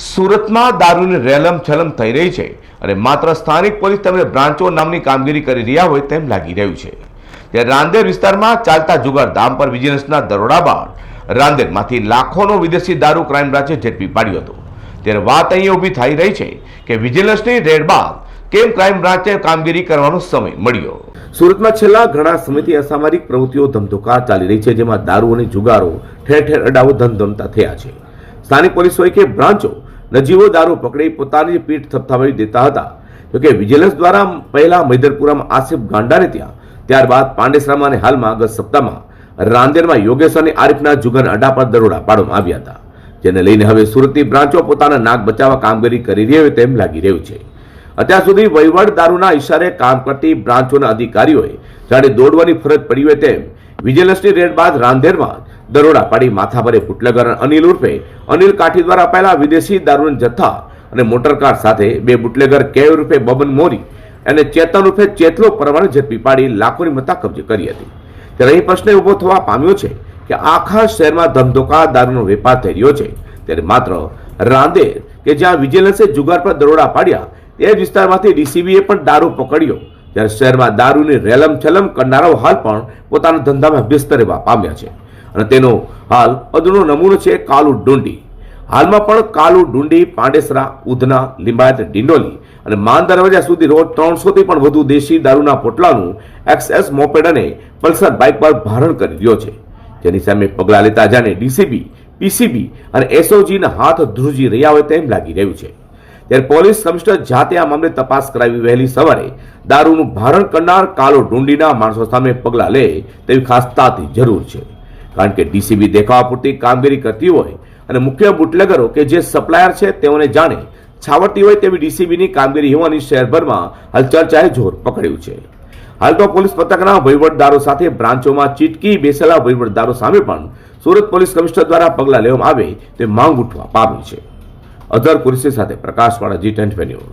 સુરતમાં દારૂની રેલમ છલમ થઈ રહી છે અને માત્ર સ્થાનિક પોલીસ તેમજ બ્રાન્ચો નામની કામગીરી કરી રહ્યા હોય તેમ લાગી રહ્યું છે. ત્યારે રાંદેર વિસ્તારમાં ચાલતા જુગાર ધામ પર વિજિલન્સના દરોડા બાદ રાંદેરમાંથી લાખોનો વિદેશી દારૂ ક્રાઇમ બ્રાન્ચે ઝડપી પાડ્યો હતો. ત્યારે વાત અહીં ઊભી થઈ રહી છે કે વિજિલન્સની રેડ બાદ કેમ ક્રાઇમ બ્રાન્ચે કામગીરી કરવાનો સમય મળ્યો. સુરતમાં છેલ્લા ઘણા સમયથી અસામાજિક પ્રવૃત્તિઓ ધમધોકાર ચાલી રહી છે, જેમાં દારૂ અને જુગારો ઠેર ઠેર અડાવો ધમધમતા થયા છે. સ્થાનિક પોલીસ હોય કે બ્રાન્ચો નજીવો દારૂ પકડી પોતાની પીઠ થપથાવી દેતા હતા. જોકે વિજિલન્સ દ્વારા પહેલા મૈદરપુરામાં આસિફ ગાંડાને ત્યાં, ત્યારબાદ પાંડેસરામાં અને હાલમાં ગત સપ્તાહમાં રાંદેરમાં યોગેશ અને જુગન અડા પર દરોડા પાડવામાં આવ્યા હતા. જેને લઈને હવે સુરતની બ્રાન્ચો પોતાના નાક બચાવવા કામગીરી કરી રહી હોય તેમ લાગી રહ્યું છે. અત્યાર સુધી વહીવટ દારૂના ઇશારે કામ કરતી બ્રાન્ચોના અધિકારીઓએ જાણે દોડવાની ફરજ પડી હોય તેમ વિજિલન્સની રેડ બાદ રાંદેરમાં દરોડા પાડી માથાભરે બુટલેગર અનિલ ઉર્ફે. અનિલ કાઠી દ્વારા અપાયેલા વિદેશી દારૂના જથ્થા અને મોટરકાર સાથે બે બુટલેગર કે ઉર્ફે બબન મોરી અને ચેતન ઉર્ફે ચેતલો પરવાને ઝડપી પાડી લાખોની મત્તા કબજે કરી હતી. ત્યારે અહીં પ્રશ્ન ઊભો થવા પામ્યો છે કે આખા શહેરમાં ધમધોકા દારૂનો વેપાર થઈ રહ્યો છે. ત્યારે માત્ર રાંદે કે જ્યાં વિજિલન્સે જુગાર પર દરોડા પાડ્યા, તે જ વિસ્તારમાંથી ડીસીબીએ પણ દારૂ પકડ્યો. ત્યારે શહેરમાં દારૂની રેલમ છલમ કરનારાઓ હાલ પણ પોતાના ધંધામાં વ્યસ્ત રહેવા પામ્યા છે. અને તેનો હાલ અદનો નમૂનો છે કાલુ ડુંડી. હાલમાં પણ કાલુ ડુંડી, પાંડેસરા, ઉધના, લિંબાયત, ડિંડોલી અને માન દરવાજા સુધી રોજ ત્રણસોથી પણ વધુ દેશી દારૂના પોટલાનું એક્સએસ મોપેડ અને પલ્સર બાઇક પર ભારણ કરી રહ્યો છે. જેની સામે પગલાં લેતા જાણે ડીસીબી, પીસીબી અને એસઓજીના હાથ ધ્રુજી રહ્યા હોય તેમ લાગી રહ્યું છે. ત્યારે પોલીસ કમિશનર જાતે આ મામલે તપાસ કરાવી વહેલી સવારે દારૂનું ભારણ કરનાર કાલો ડુંડીના માણસો સામે પગલાં લે તેવી ખાસ તાતી જરૂર છે. કારણ કે ડીસીબી દેખાવા પૂરતી કામગીરી કરતી હોય અને મુખ્ય બુટલેગરો કે જે સપ્લાયર છે તેઓને જાણે છાવટતી હોય તેવી ડીસીબીની કામગીરી હોવાની શહેરભરમાં હાલ ચર્ચાએ જોર પકડ્યું છે. હાલ તો પોલીસ પથકના વહીવટદારો સાથે બ્રાન્ચોમાં ચીટકી બેસેલા વહીવટદારો સામે પણ સુરત પોલીસ કમિશનર દ્વારા પગલાં લેવામાં આવે તે માંગ ઉઠવા પામી છે. અધર કુરશી સાથે પ્રકાશવાળા જી ટેન્ટ ન્યૂઝ.